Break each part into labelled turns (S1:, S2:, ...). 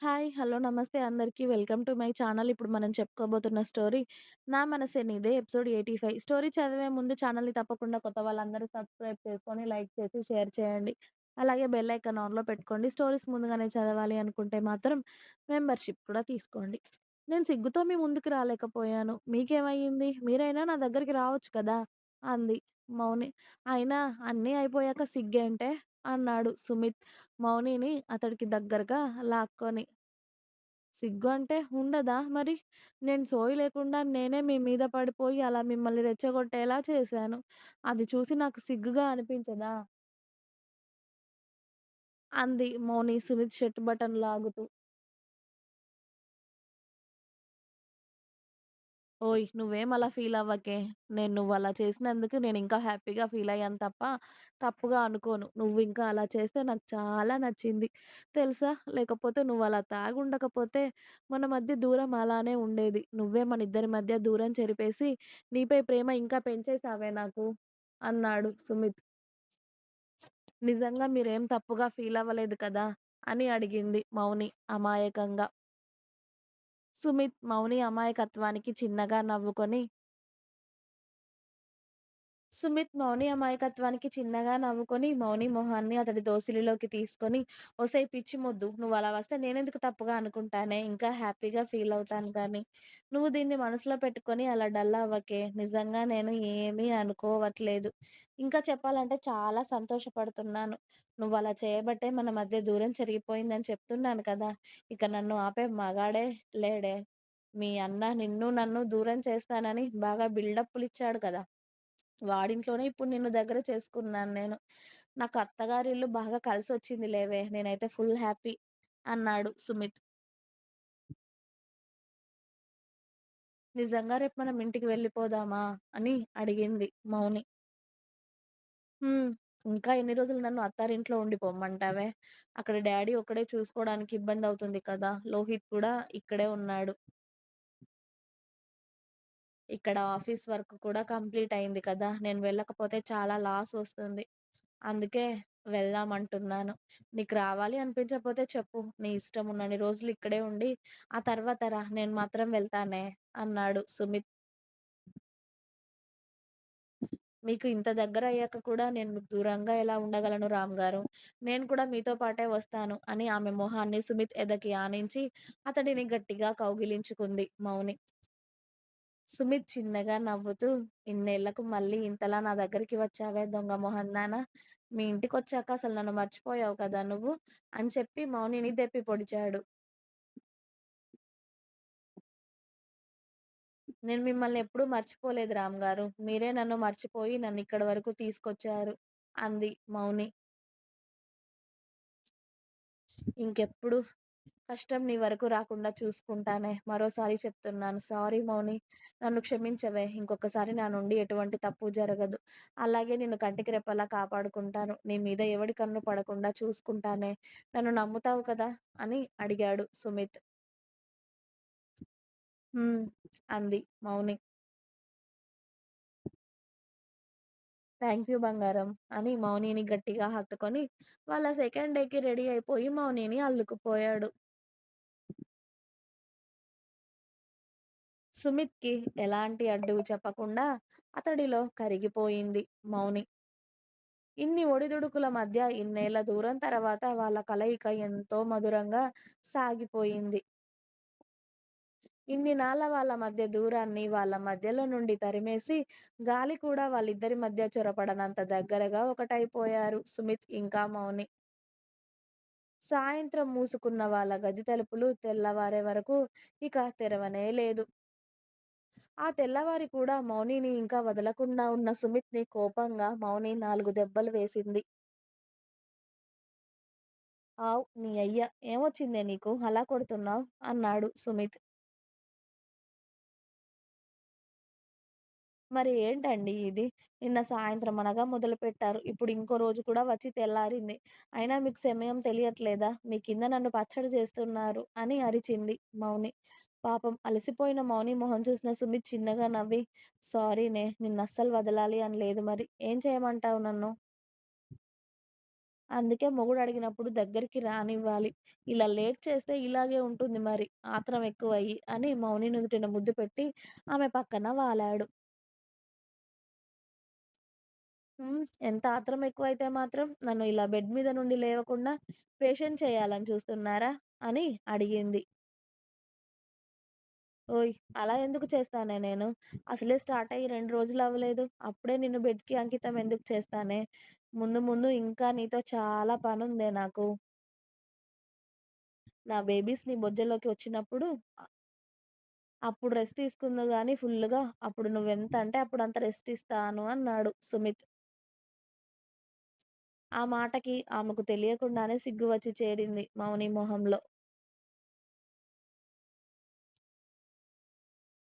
S1: Hi. Hello. నమస్తే అందరికీ. Welcome to my channel. ఇప్పుడు మనం చెప్పుకోబోతున్న స్టోరీ 'నా మనసే నీదే' ఎపిసోడ్ 85 స్టోరీ చదివే ముందు ఛానల్‌ని తప్పకుండా కొత్త వాళ్ళందరూ సబ్స్క్రైబ్ చేసుకొని, లైక్ చేసి, షేర్ చేయండి. అలాగే బెల్ ఐకాన్ ఆన్‌లో పెట్టుకోండి. స్టోరీస్ ముందుగానే చదవాలి అనుకుంటే మాత్రం మెంబర్‌షిప్ కూడా తీసుకోండి. నేను సిగ్గుతో మీ ముందుకు రాలేకపోయాను. మీకేమయ్యింది? మీరైనా నా దగ్గరికి రావచ్చు కదా! అంది మౌని. అయినా అన్నీ అయిపోయాక సిగ్గే అంటే అన్నాడు సుమిత్ మౌనిని అతడికి దగ్గరగా లాక్కొని. సిగ్గు అంటే ఉండదా మరి? నేను సోయి లేకుండా నేనే మీ మీద పడిపోయి అలా మిమ్మల్ని రెచ్చగొట్టేలా చేశాను. అది చూసి నాకు సిగ్గుగా అనిపించదా? అంది మౌని సుమిత్ షర్ట్ బటన్ లాగుతూ. ఓయ్! నువ్వేం అలా ఫీల్ అవ్వకే నేను నువ్వలా చేసినందుకు నేనింకా హ్యాపీగా ఫీల్ అయ్యాను తప్ప, తప్పుగా అనుకోను. నువ్వింకా అలా చేస్తే నాకు చాలా నచ్చింది. తెలుసా? లేకపోతే నువ్వలా తాగుండకపోతే మన మధ్య దూరం అలానే ఉండేది. నువ్వే మన ఇద్దరి మధ్య దూరం చెరిపేసి, నీపై ప్రేమ ఇంకా పెంచేసావే నాకు అన్నాడు సుమిత్. నిజంగా మీరేం తప్పుగా ఫీల్ అవ్వలేదు కదా? అని అడిగింది మౌని అమాయకంగా. సుమిత్ మౌని అమాయకత్వానికి చిన్నగా నవ్వుకొని సుమిత్ మౌని అమాయకత్వానికి చిన్నగా నవ్వుకొని, మౌని మొహాన్ని అతడి దోసిలిలోకి తీసుకొని, ఓసై పిచ్చి మొద్దు. అలా వస్తే నేనెందుకు తప్పుగా అనుకుంటానే? ఇంకా హ్యాపీగా ఫీల్ అవుతాను కానీ నువ్వు దీన్ని మనసులో పెట్టుకొని అలా డల్ అవ్వకే. నిజంగా నేను ఏమీ అనుకోవట్లేదు. ఇంకా చెప్పాలంటే చాలా సంతోషపడుతున్నాను. నువ్వు అలా చేయబట్టే మన మధ్య దూరం జరిగిపోయిందని చెప్తున్నాను కదా! ఇక నన్ను ఆపే మగాడే లేడే. మీ అన్న నిన్ను నన్ను దూరం చేస్తానని బాగా బిల్డప్పులిచ్చాడు కదా! వాడింట్లోనే ఇప్పుడు నిన్ను దగ్గర చేసుకున్నాను నేను. నాకు అత్తగారిల్లు బాగా కలిసి వచ్చింది లేవే. నేనైతే ఫుల్ హ్యాపీ అన్నాడు సుమిత్. నిజంగా రేపు మనం ఇంటికి వెళ్ళిపోదామా? అని అడిగింది మౌని. ఇంకా ఎన్ని రోజులు నన్ను అత్తారింట్లో ఉండిపోమ్మంటావే? అక్కడ డాడీ ఒక్కడే చూసుకోవడానికి ఇబ్బంది అవుతుంది కదా! లోహిత్ కూడా ఇక్కడే ఉన్నాడు. ఇక్కడ ఆఫీస్ వర్క్ కూడా కంప్లీట్ అయింది కదా! నేను వెళ్ళకపోతే చాలా లాస్ వస్తుంది. అందుకే వెళ్దాం అంటున్నాను నీకు రావాలి అనిపించకపోతే చెప్పు. నీ ఇష్టం ఉన్నన్ని రోజులు ఇక్కడే ఉండి, ఆ తర్వాత రా. నేను మాత్రం వెళ్తానే అన్నాడు సుమిత్. మీకు ఇంత దగ్గర అయ్యాక కూడా నేను మీకు దూరంగా ఎలా ఉండగలను రామ్ గారు నేను కూడా మీతో పాటే వస్తాను అని ఆమె మొహాన్ని సుమిత్ ఎదకి ఆనించి, అతడిని గట్టిగా కౌగిలించుకుంది మౌని. సుమిత్ చిన్నగా నవ్వుతూ, ఇన్నేళ్ళకు మళ్ళీ ఇంతలా నా దగ్గరికి వచ్చావే దొంగ మొహందానా! మీ ఇంటికి వచ్చాక అసలు నన్ను మర్చిపోయావు కదా నువ్వు? అని చెప్పి మౌనిని దెప్పి పొడిచాడు. నేను మిమ్మల్ని ఎప్పుడూ మర్చిపోలేదు రామ్‌గారు. మీరే నన్ను మర్చిపోయి నన్ను ఇక్కడ వరకు తీసుకొచ్చారు అంది మౌని. ఇంకెప్పుడు కష్టం నీ వరకు రాకుండా చూసుకుంటానే. మరోసారి చెప్తున్నాను. సారీ మౌని. నన్ను క్షమించవే. ఇంకొకసారి నా నుండి ఎటువంటి తప్పు జరగదు. అలాగే నిన్ను కంటికి రెప్పలా కాపాడుకుంటాను. నీ మీద ఎవడి కన్ను పడకుండా చూసుకుంటానే. నన్ను నమ్ముతావు కదా? అని అడిగాడు సుమిత్. అంది మౌని. థ్యాంక్ యూ బంగారం అని మౌనిని గట్టిగా హత్తుకొని, వాళ్ళ సెకండ్ డేకి రెడీ అయిపోయి మౌనిని అల్లుకుపోయాడు. సుమిత్‌కి ఎలాంటి అడ్డు చెప్పకుండా అతడిలో కరిగిపోయింది మౌని. ఇన్ని ఒడిదుడుకుల మధ్య ఇన్నేళ్ళ దూరం తర్వాత వాళ్ళ కలయిక ఎంతో మధురంగా సాగిపోయింది. ఇన్ని నాళ్ళ వాళ్ళ మధ్య దూరాన్ని వాళ్ళ మధ్యలో నుండి తరిమేసి, గాలి కూడా వాళ్ళిద్దరి మధ్య చొరపడనంత దగ్గరగా ఒకటైపోయారు సుమిత్ ఇంకా మౌని. సాయంత్రం మూసుకున్న వాళ్ళ గది తలుపులు తెల్లవారే వరకు ఇక తెరవనే లేదు. ఆ తెల్లవారి కూడా మౌనిని ఇంకా వదలకుండా ఉన్న సుమిత్‌ని కోపంగా మౌని నాలుగు దెబ్బలు వేసింది. ఆవ్ నీ అయ్య! ఏమొచ్చిందే నీకు? అలా కొడుతున్నావ్? అన్నాడు సుమిత్. మరి ఏంటండి ఇది? నిన్న సాయంత్రం అనగా మొదలుపెట్టారు. ఇప్పుడు ఇంకో రోజు కూడా వచ్చి తెల్లారింది. అయినా మీకు సమయం తెలియట్లేదా? మీ కింద నన్ను పచ్చడి చేస్తున్నారు అని అరిచింది మౌని. పాపం అలసిపోయిన మౌని మొహం చూసిన సుమిత్ చిన్నగా నవ్వి, సారీనే నిన్నస్సలు వదలాలి అని లేదు మరి. ఏం చేయమంటావు నన్ను? అందుకే మొగుడు అడిగినప్పుడు దగ్గరికి రానివ్వాలి. ఇలా లేట్ చేస్తే ఇలాగే ఉంటుంది మరి ఆత్రం ఎక్కువయ్యి అని మౌని నుదుటిన ముద్దు పెట్టి ఆమె పక్కన వాలాడు. ఎంత ఆత్రం ఎక్కువైతే మాత్రం నన్ను ఇలా బెడ్ మీద నుండి లేవకుండా పేషెంట్ చేయాలని చూస్తున్నారా? అని అడిగింది. ఓయ్! అలా ఎందుకు చేస్తానే నేను? అసలే స్టార్ట్ అయ్యి రెండు రోజులు అవ్వలేదు. అప్పుడే నిన్ను బెడ్‌కి అంకితం ఎందుకు చేస్తానే? ముందు ముందు ఇంకా నీతో చాలా పనుందే నాకు. నా బేబీస్ నీ బొజ్జలోకి వచ్చినప్పుడు అప్పుడు రెస్ట్ తీసుకుందో కానీ ఫుల్లుగా. అప్పుడు నువ్వెంత అంటే అప్పుడు అంత రెస్ట్ ఇస్తాను అన్నాడు సుమిత్. ఆ మాటకి ఆమెకు తెలియకుండానే సిగ్గు వచ్చి చేరింది మౌని మొహంలో.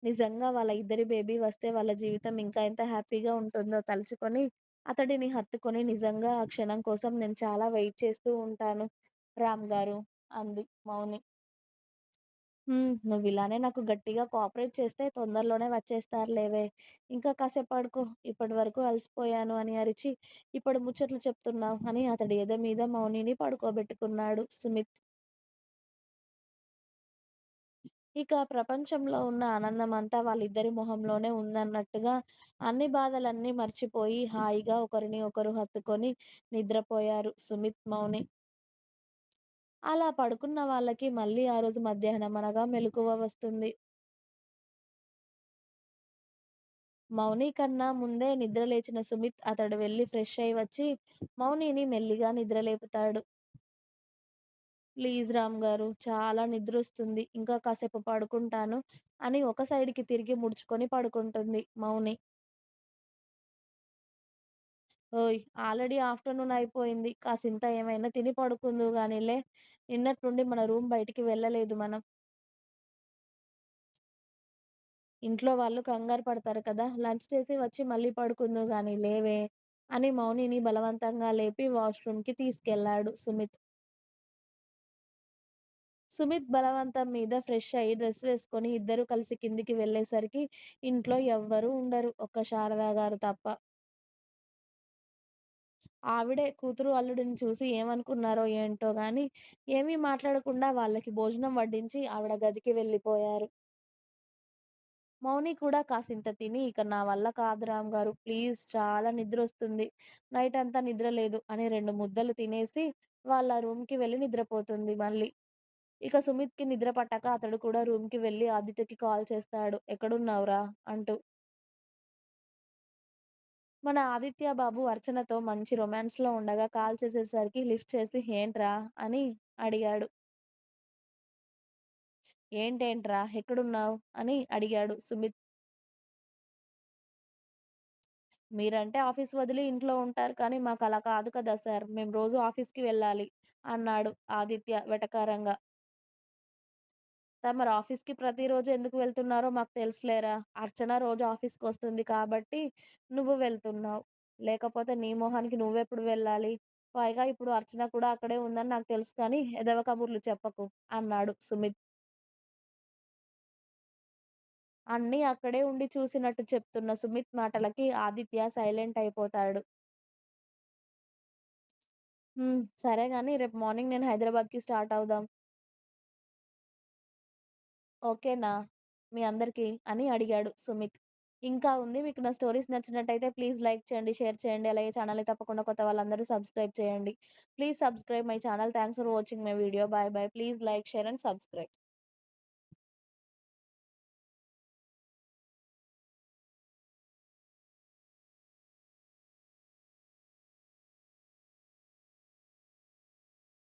S1: నిజంగా వాళ్ళ ఇద్దరి బేబీ వస్తే వాళ్ళ జీవితం ఇంకా ఎంత హ్యాపీగా ఉంటుందో తలుచుకొని అతడిని హత్తుకొని నిజంగా ఆ క్షణం కోసం నేను చాలా వెయిట్ చేస్తూ ఉంటాను రామ్ గారు అంది మౌని. హ్మ్. నువ్విలానే నాకు గట్టిగా కోఆపరేట్ చేస్తే తొందరలోనే వచ్చేస్తారులేవే. ఇంకా కాసేపు ఇప్పటివరకు ఇప్పటి వరకు అలసిపోయాను అని అరిచి, ఇప్పుడు ముచ్చట్లు చెప్తున్నావు అని అతడి ఎద మీద మౌనిని పడుకోబెట్టుకున్నాడు సుమిత్. ఇక ప్రపంచంలో ఉన్న ఆనందమంతా వాళ్ళిద్దరి మొహంలోనే ఉందన్నట్టుగా అన్ని బాధలన్నీ మర్చిపోయి హాయిగా ఒకరిని ఒకరు హత్తుకొని నిద్రపోయారు సుమిత్, మౌని. అలా పడుకున్న వాళ్ళకి మళ్ళీ ఆ రోజు మధ్యాహ్నం అనగా మెలకువ వస్తుంది. మౌని కన్నా ముందే నిద్రలేచిన సుమిత్ అతడు వెళ్ళి ఫ్రెష్ అయి వచ్చి మౌనిని మెల్లిగా నిద్రలేపుతాడు. ప్లీజ్ రామ్ గారు చాలా నిద్రొస్తుంది. ఇంకా కాసేపు పడుకుంటాను అని ఒక సైడ్‌కి తిరిగి ముడుచుకొని పడుకుంటుంది మౌని. ఓయ్! ఆల్రెడీ ఆఫ్టర్‌నూన్ అయిపోయింది. కాసింత ఏమైనా తిని పడుకుందువు గానీలే. నిన్నటి నుండి మన రూమ్ బయటికి వెళ్ళలేదు మనం. ఇంట్లో వాళ్ళు కంగారు పడతారు కదా! లంచ్ చేసి వచ్చి మళ్ళీ పడుకుందువు గానీ లేవే అని మౌనిని బలవంతంగా లేపి వాష్‌రూమ్‌కి తీసుకెళ్ళాడు సుమిత్. సుమిత్ బలవంతం మీద ఫ్రెష్ అయ్యి డ్రెస్ వేసుకొని ఇద్దరు కలిసి కిందికి వెళ్ళేసరికి ఇంట్లో ఎవ్వరూ ఉండరు. ఒక్క శారదా గారు తప్ప. ఆవిడే కూతురు అల్లుడిని చూసి ఏమనుకున్నారో ఏంటో గాని ఏమీ మాట్లాడకుండా వాళ్ళకి భోజనం వడ్డించి ఆవిడ గదికి వెళ్ళిపోయారు. మౌని కూడా కాసింత తిని ఇక నా వల్ల కాదు రామ్‌గారు ప్లీజ్ చాలా నిద్ర వస్తుంది నైట్ అంతా నిద్ర లేదు అని రెండు ముద్దలు తినేసి వాళ్ళ రూమ్‌కి వెళ్ళి నిద్రపోతుంది మళ్ళీ. ఇక సుమిత్‌కి నిద్ర పట్టక అతడు కూడా రూమ్‌కి వెళ్ళి ఆదిత్యకి కాల్ చేస్తాడు. ఎక్కడున్నావురా? అంటూ. మన ఆదిత్య బాబు అర్చనతో మంచి రొమాన్స్‌లో ఉండగా కాల్ చేసేసరికి లిఫ్ట్ చేసి ఏంట్రా? అని అడిగాడు. ఏంటేంట్రా? ఎక్కడున్నావు? అని అడిగాడు సుమిత్. మీరంటే ఆఫీస్ వదిలి ఇంట్లో ఉంటారు కానీ మాకు అలా కాదు కదా సార్! మేము రోజు ఆఫీస్‌కి వెళ్ళాలి అన్నాడు ఆదిత్య వెటకారంగా. తమరు ఆఫీస్‌కి ప్రతిరోజు ఎందుకు వెళ్తున్నారో మాకు తెలుసులేరా! అర్చన రోజు ఆఫీస్కి వస్తుంది కాబట్టి నువ్వు వెళ్తున్నావు. లేకపోతే నీ మొహానికి నువ్వెప్పుడు వెళ్ళాలి? పైగా ఇప్పుడు అర్చన కూడా అక్కడే ఉందని నాకు తెలుసు కానీ ఎదవ కబుర్లు చెప్పకు అన్నాడు సుమిత్. అన్నీ అక్కడే ఉండి చూసినట్టు చెప్తున్న సుమిత్ మాటలకి ఆదిత్య సైలెంట్ అయిపోతాడు. హ్మ్. సరే గానీ రేపు మార్నింగ్ నేను హైదరాబాద్‌కి స్టార్ట్ అవుదాం. ఓకేనా మీ అందరికి? అని అడిగాడు సుమిత్. ఇంకా ఉంది. మీకు నా స్టోరీస్ నచ్చినట్టయితే ప్లీజ్ లైక్ చేయండి, షేర్ చేయండి. అలాగే ఛానల్ని తప్పకుండా కొత్త వాళ్ళందరూ సబ్స్క్రైబ్ చేయండి. Please subscribe my channel. Thanks for watching my video. Bye bye please like, share and subscribe.